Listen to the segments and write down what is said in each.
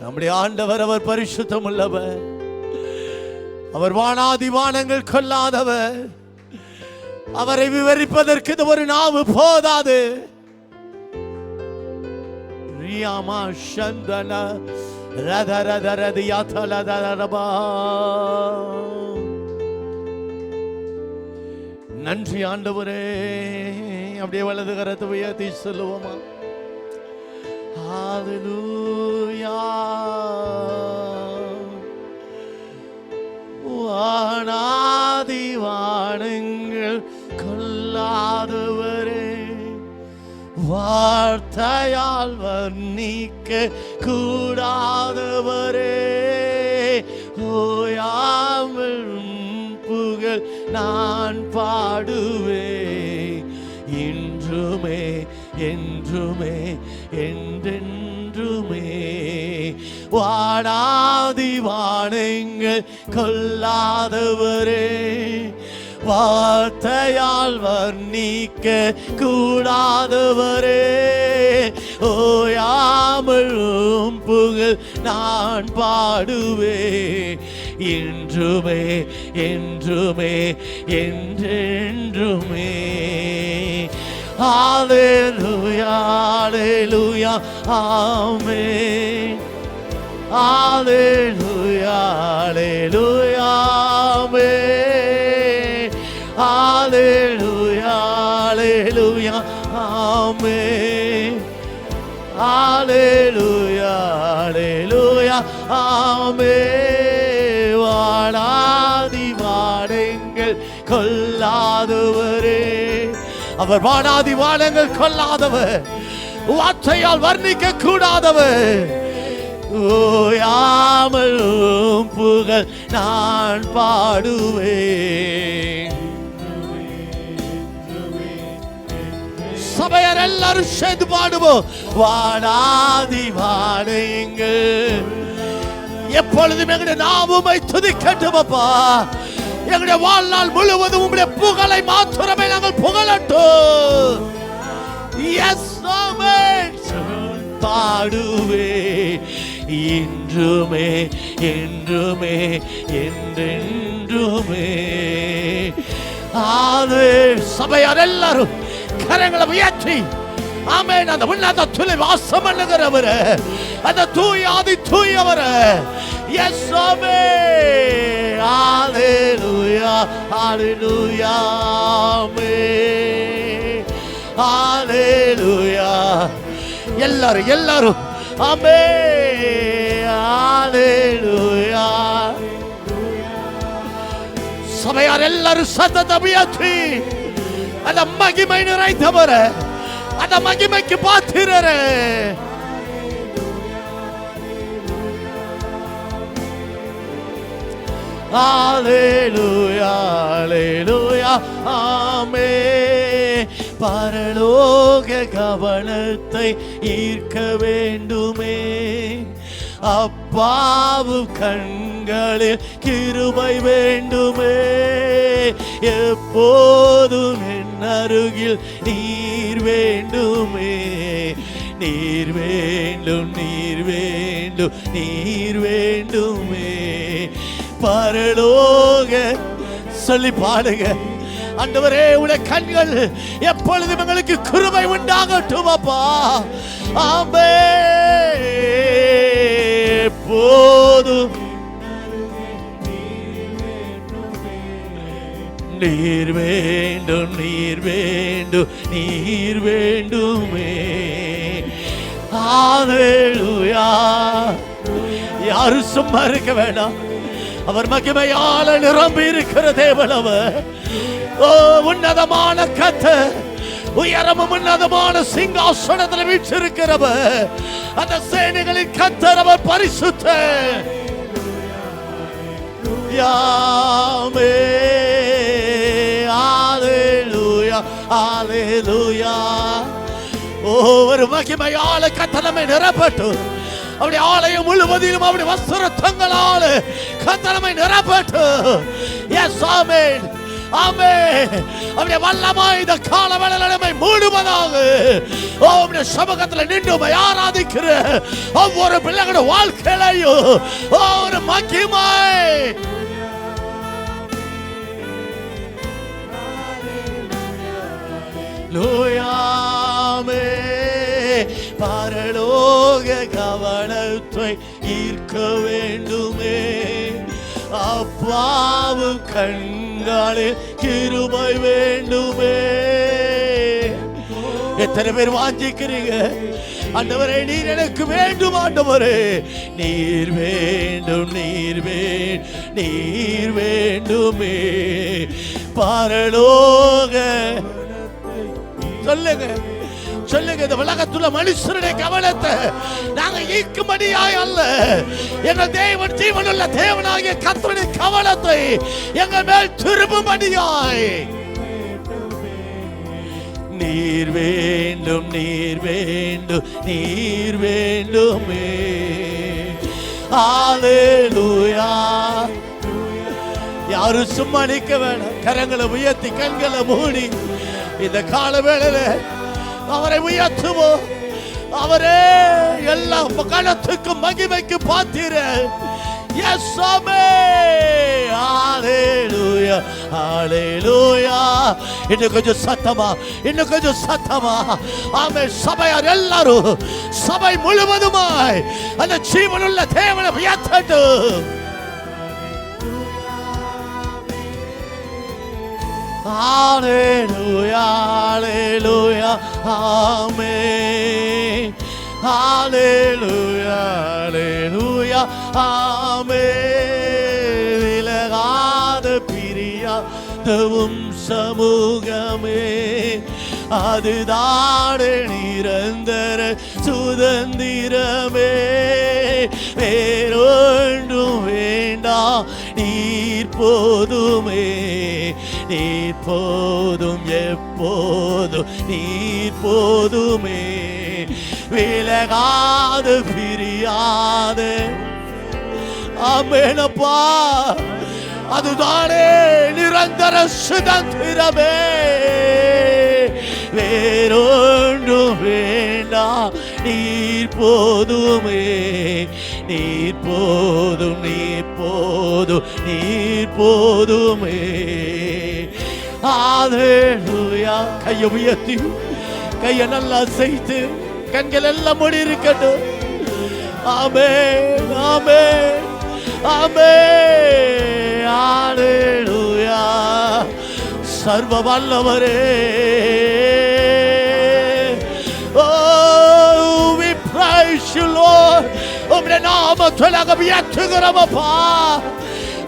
நம்முடைய ஆண்டவர் அவர் பரிசுத்தம் உள்ளவர் அவர் வானாதிவானங்கள் கொல்லாதவர். அவரை விவரிப்பதற்கு இது ஒரு நாவு போதாது. ரியாமா சந்தன ரத ரத ரதியாத்தலதரபா நன்றி ஆண்டவரே. அப்படியே வலது கரத்தை உயர்த்தி சொல்லுவோமா? ஹalleluya. வானாதி வானங்கள் கொல்லாதவரே. வார்த்தையால் வர்ணிக்க கூடாதவரே. ஓயாமல் நான் பாடுவே இன்றுமே என்றுமே என்றென்றுமே. வாடாதி வானங்கள் கொல்லாதவரே. வார்த்தையால் வர்ணிக்க கூடாதவரே. ஓயாமல் புகழ் நான் பாடுவேன். இன்றுமே என்றுமே என்றென்றுமே Hallelujah, hallelujah, amen. Hallelujah, hallelujah, amen. Hallelujah, hallelujah, amen. Hallelujah, hallelujah, amen. கொல்லாதவரே. அவர் வானாதி வானங்கள் கொல்லாதவர். வார்த்தையால் வர்ணிக்க கூடாதவர் ஓயாமல் புகழ் நான் பாடுவேன். சபையர் எல்லாரும் சேர்ந்து பாடுவோம். வானாதி வானையுங்கள் எப்பொழுதும் எங்களுடைய நாமுமை துதிக்கட்டும் அப்பா எங்களுடைய வாழ்நாள் முழுவதும் உங்களுடைய புகழை மாத்திரமே நாங்கள் புகழட்டும். எஸ் பாடுவே. இன்றுமே என்றுமே என்றென்றுமே. ஆது சபையார் எல்லாரும் கரங்களை உயர்த்தி. ஆமென். அந்த உன்னத துளி வாசம் பண்ணுகிறவர். அந்த தூய் ஆதி தூயவர் எஸ் ஆமே ஹalleluya ஹalleluya ஆமென் ஹalleluya எல்லாரும் எல்லாரும் ஆமே ஹalleluya சபையார் எல்லாரும் சத்தத்தை உயர்த்தி அந்த மகிமை நிறைந்தவர் அந்த மகிமைக்கு பாத்திரரே. Hallelujah, hallelujah, ஆமென். பரலோக கவனத்தை ஈர்க்க வேண்டுமே. அப்பாவு கண்களில் கிருபை வேண்டுமே. எப்போதும் என் அருகில் நீர் வேண்டுமே. நீர் வேண்டும் நீர் வேண்டும் நீர் வேண்டுமே. பரலோக சொல்லி பாடுங்க. அண்டவரே உடைய கண்கள் எப்பொழுதும் எங்களுக்கு கிருபை உண்டாகட்டும் அப்பா. ஆமே போதும். நீர் வேண்டும் நீர் வேண்டும் நீர் வேண்டுமே. ஹalleluya. யாரும் சும்மா இருக்க வேண்டாம் அவர் மகிமையால நிரம்பி இருக்கிற தேவனவ ஓ உன்னதமான கத்த உயரமும் உன்னதமான சிங்காசனத்தில் வீற்றிருக்கிறவர். அந்த சேனைகளின் கத்தர் அவர் பரிசுத்த. யாமே ஆலேலூயா ஆலேலூயா ஓ ஒரு மகிமையால கத்தனமை நிரப்பட்டு அவருடைய ஆலயம் முழுவதிலும் அவருடைய வஸ்திரத்தங்களால் கத்தனமை நிரப்பட்டு. எஸ் ஆமென். ஆமே அவருடைய வல்லமாய் இந்த கால வேலை மூடுவதாக. ஓ உம்முடைய சமூகத்தில் நின்று ஆராதிக்கிற ஒவ்வொரு பிள்ளைகளோட வாழ்க்கையிலையும். ஓ, ஒரு மகிமாய் லோயாமே பரலோக கவனத்தை ஈர்க்க வேண்டுமே. அப்பாவு கண்களில் கிருபை வேண்டுமே. எத்தனை பேர் வாஞ்சிக்கிறீங்க? ஆண்டவரே நீர் எனக்கு வேண்டும் ஆண்டவரே. நீர் வேண்டும் நீர் வே- நீர் வேண்டுமே. பரலோக சொல்லுங்க. சொல்லுங்க இந்த உலகத்துள்ள மனுஷருடைய கவனத்தை நாங்க ஈக்கும்படியாய் அல்ல. எங்க தேவன் ஜீவனுள்ள தேவனாகிய கத்தருடைய கவனத்தை எங்க மேல் திரும்பும்படியாய். நீர் வேண்டும் நீர் வேண்டும் நீர் வேண்டுமே. ஆலேலூயா யாரும் சும்மா நிக்க வேணாம். கரங்களை உயர்த்தி கண்களை மூடி இந்த கால வேளையில அவரை உயர்த்துவோம். அவரே எல்லா கணத்துக்கும் மகிமைக்கு பாத்திர. எஸ் ஆமே ஹalleluya ஹalleluya. இன்னும் கொஞ்சம் சத்தமா இன்னும் கொஞ்சம் சத்தமா. ஆமே சபையார் எல்லாரும் சபை முழுவதுமாய் அந்த ஜீவனுள்ள தேவனை உயர்த்தட்டும். Hallelujah, hallelujah, amen. Hallelujah, hallelujah, amen. விலகாத பிரியாதவும் சமூகமே அதுதான நிரந்தர சுதந்திரமே வேறொன்றும் வேண்டாம் நீர் போதுமே நீர் போதும் எப்போதும் நீர் போதுமே விலகாது பிரியாது. அமேனப்பா அதுதானே நிரந்தர சுதந்திரமே. வேறொன்றும் வேண்டாம் நீர் போதுமே நீர் போதும் நீர் போதும் நீர் போதுமே கையை உயர்த்தி கையை நல்லா செய்து கண்கள் எல்லாம் மூடி இருக்கட்டும். ஆமே ஆமே ஆமே ஆலேலூயா சர்வ வல்லவரே. Oh, we praise you, Lord. உம்முடைய நாமத்தை நாங்கள் உயர்த்துகிறோம் அப்பா.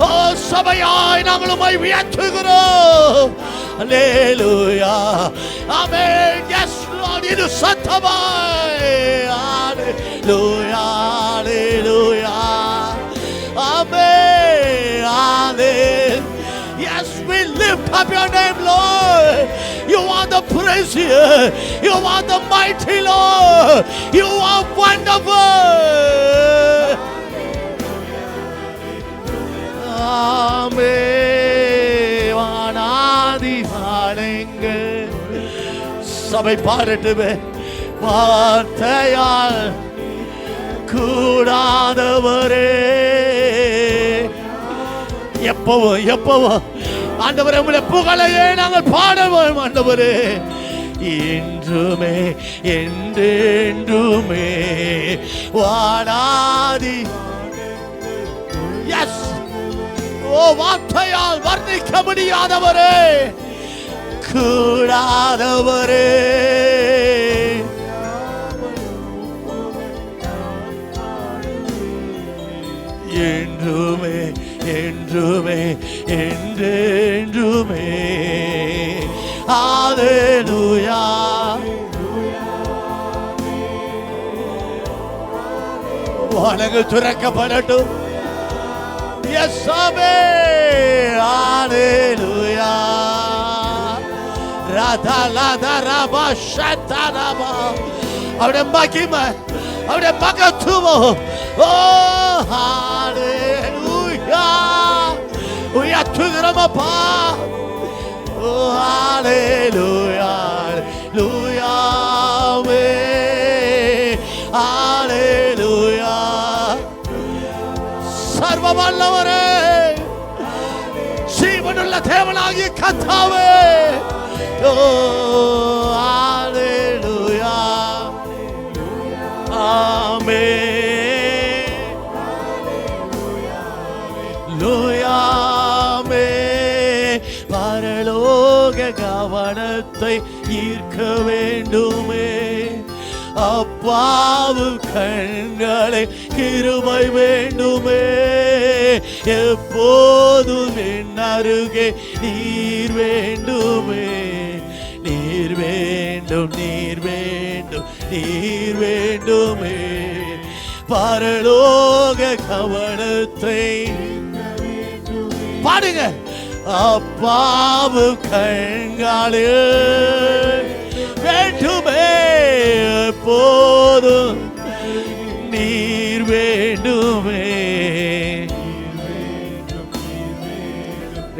ഓ സഭയായി ഞങ്ങളുമായി ഉയർത്തുകോം Hallelujah. Amen. Yes, Lord, it is Satabay. Hallelujah. Hallelujah. Amen. Hallelujah. Yes, we lift up your name, Lord. You are the praise. You are the mighty Lord. You are wonderful. சபை பாடட்டுமே வார்த்தையால் கூடாதவரே. எப்பவும் எப்பவும் ஆண்டவரே உங்களை புகழையே நாங்கள் பாடுவோம் ஆண்டவரே. என்றுமே என்றென்றுமே வாடாதி எஸ் ஓ வார்த்தையால் வர்ணிக்க முடியாதவரே. கூடாதவரே. என்றுமே என்றுமே என்றென்றுமே. ஹalleluya. வானங்கள் துறக்கப்படட்டும். எஸ் சாமே ராதா லாதா ராபா ஷத்தா ராபா அவருடைய மகிமை அவருடைய மகத்துவம் ஓ ஹalleluya உயர்த்துகிறோமப்பா Oh, hallelujah, hallelujah, hallelujah. பரலோக கவனத்தை ஈர்க்க வேண்டுமே. அப்பாவு கண்களை கிருபை வேண்டுமே. எப்போதும் என் அருகே நீர் வேண்டுமே. நீர் வேண்டும் நீர் வேண்டும் நீர் வேண்டுமே. பரலோக கவனத்தை பாடுங்க. அப்பாவு கண்களே வேண்டுமே. போதும் நீ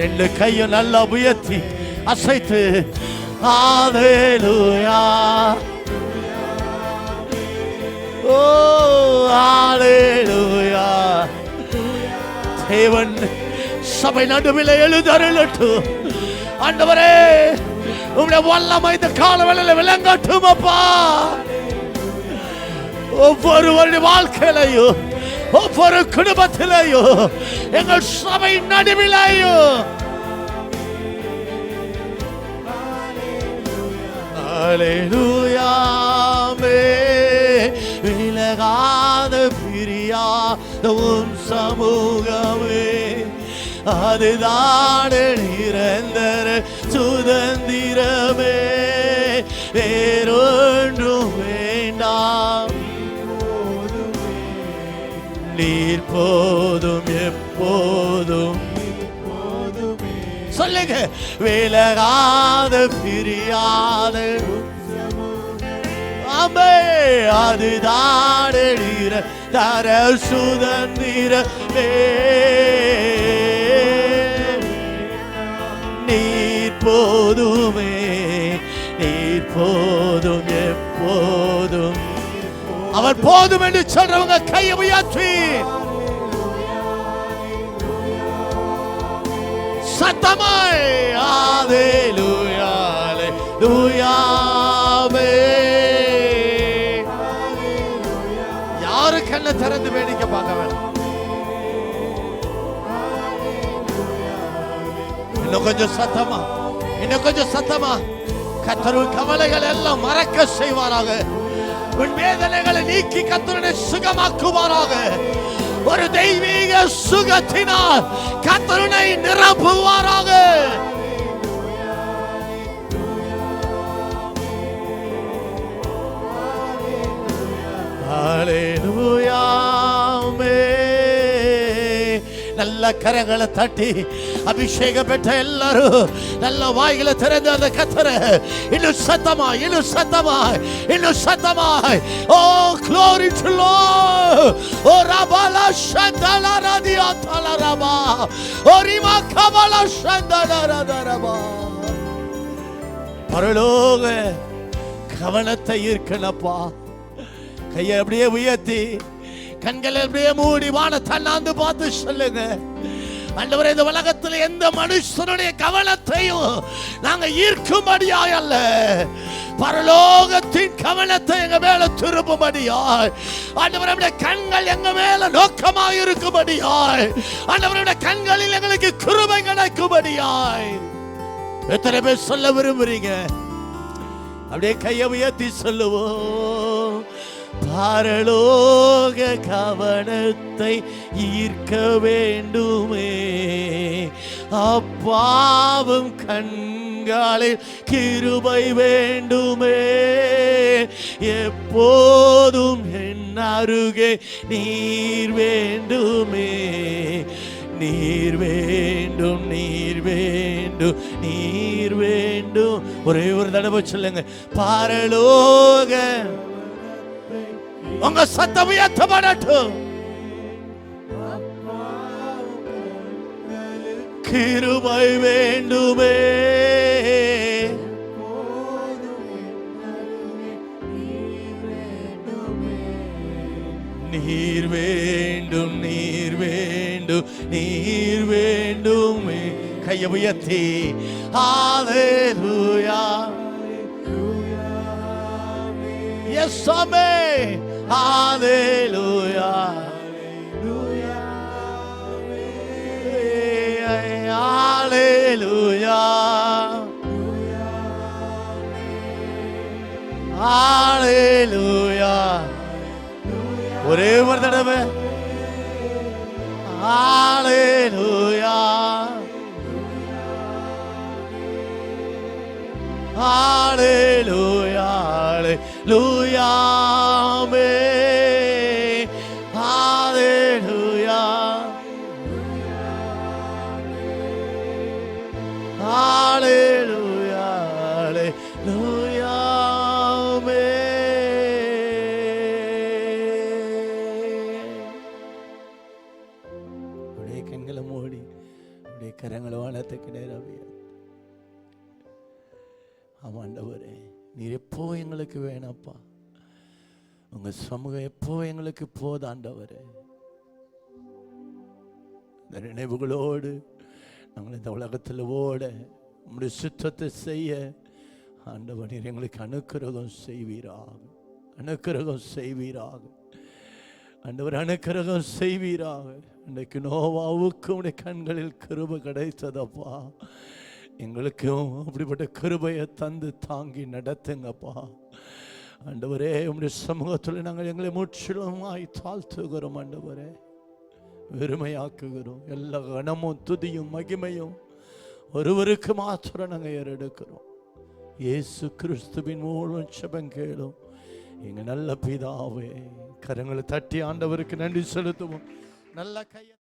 ரெண்டு கையும் நல்லா உயர்த்தி அசைத்து. ஆலேலுயா ஓ ஆலேலுயா தேவன் சபை நடுவில் எழுதருளட்டும் ஆண்டவரே உங்களுடைய வல்லமை இந்த கால காலவேளையில் விளங்கட்டும் அப்பா. ஒவ்வொருவருடைய வாழ்க்கையிலையும் ஒவ்வொரு குடும்பத்திலையும் எங்கள் சபை நடுவிலையும். விலகாத பிரியாத உன் சமூகமே. அதுதான் நிரந்தர சுதந்திரமே. வேறொன்றும் வேண்டாம். நீர் போதும் எப்போதும் சொல்லுங்க விலகாத பிரியாத ஆமே அதுதான் நீர தர சுதந்திரமே நீர் போதுமே நீர் போதும் எப்போ அவர் போதும் என்று சொல்றவங்க கையை உயர்த்தி. சத்தமாய் லூயால லூயாவே யாரு கண்ணை திறந்து வேடிக்கை பார்க்க வேண்டாம்? இன்னும் கொஞ்சம் சத்தமா இன்னும் கொஞ்சம் சத்தமா. கத்தரு கவலைகள் எல்லாம் மறக்க செய்வாராக. உன் வேதனைகளை நீக்கி கத்தருடைய சுகமாக்குவாராக. ஒரு தெய்வீக சுகத்தினால் கத்தருனை நிரப்புவாராக. நல்ல கரங்களை தட்டி அபிஷேகம் பெற்ற எல்லாரும் நல்ல வாய்களை திறந்து அந்த கத்தர இன்னும் சத்தமா இன்னும் சத்தமா இன்னும் சத்தமா ஓ க்ளோரி டு லார்ட் ஓ ரபாலா சந்தல ரதியா தலரபா ஓ ரிமா கபலா சந்தல ரதரபா பரலோக கவனத்தை ஈர்க்கணப்பா கையை அப்படியே உயர்த்தி கண்களை அப்படியே மூடி வான தன்னாந்து பார்த்து சொல்லுங்க. ஆண்டவரே இந்த உலகத்தில் எந்த மனுஷனுடைய கவனத்தையும் நாங்க ஈர்க்கும்படியாய் அல்ல. பரலோகத்தின் கவனத்தை எங்க மேல திரும்பும்படியாய். ஆண்டவருடைய கண்கள் எங்க மேல நோக்கமாக இருக்கும்படியாய். ஆண்டவருடைய கண்களில் எங்களுக்கு கிருபை கிடைக்கும்படியாய். எத்தனை பேர் சொல்ல விரும்புறீங்க? அப்படியே கையை உயர்த்தி சொல்லுவோம். பரலோக கவனத்தை ஈர்க்க வேண்டுமே. அப்பாவும் கண்களில் கிருபை வேண்டுமே. எப்போதும் என் அருகே நீர் வேண்டுமே. நீர் வேண்டும் நீர் வேண்டும் நீர் வேண்டும். ஒரே ஒரு தடவை சொல்லுங்க. பரலோக உங்க சத்தம் உயர்த்தப்படட்டும் கிருபை வேண்டுமே. நீர் வேண்டும் நீர் வேண்டும் நீர் வேண்டுமே. கையை உயர்த்தி ஆலேலூயா எஸ் ஆமே ஹalleluya ஹalleluya ஹalleluya ஒரே ஒரு தடவை ஹalleluya ஹalleluya கண்களை மூடி அப்படியே கரங்களை வானத்துக்கு நேரவே ஆமாண்டவரே நீர் எப்போ எங்களுக்கு வேணாப்பா. உங்க சமூகம் எப்போ எங்களுக்கு போதாண்டவரே இந்த நினைவுகளோடு நாங்கள் இந்த உலகத்தில் ஓட உங்களுடைய சுத்தத்தை செய்ய ஆண்டவர் நீர் எங்களுக்கு அனுக்கிரகம் செய்வீராக. அனுக்கிரகம் செய்வீராக. ஆண்டவர் அனுக்கிரகம் செய்வீராக. இன்றைக்கு நோவாவுக்கு உடைய கண்களில் கிருபை கிடைத்ததப்பா. எங்களுக்கும் அப்படிப்பட்ட கிருபையை தந்து தாங்கி நடத்துங்கப்பா. ஆண்டவரே உடைய சமூகத்தில் நாங்கள் எங்களை முற்றிலுமாய் தாழ்த்துகிறோம் ஆண்டவரே. வெறுமையாக்குகிறோம். எல்லா கணமும் துதியும் மகிமையும் ஒருவருக்கு மாத்திரம் நாங்கள் ஏறெடுக்கிறோம். இயேசு கிறிஸ்துவின் மூலம் செபம் கேளும். எங்கள் நல்ல பிதாவே கரங்களை தட்டி ஆண்டவருக்கு நன்றி செலுத்துவோம். நல்ல கையை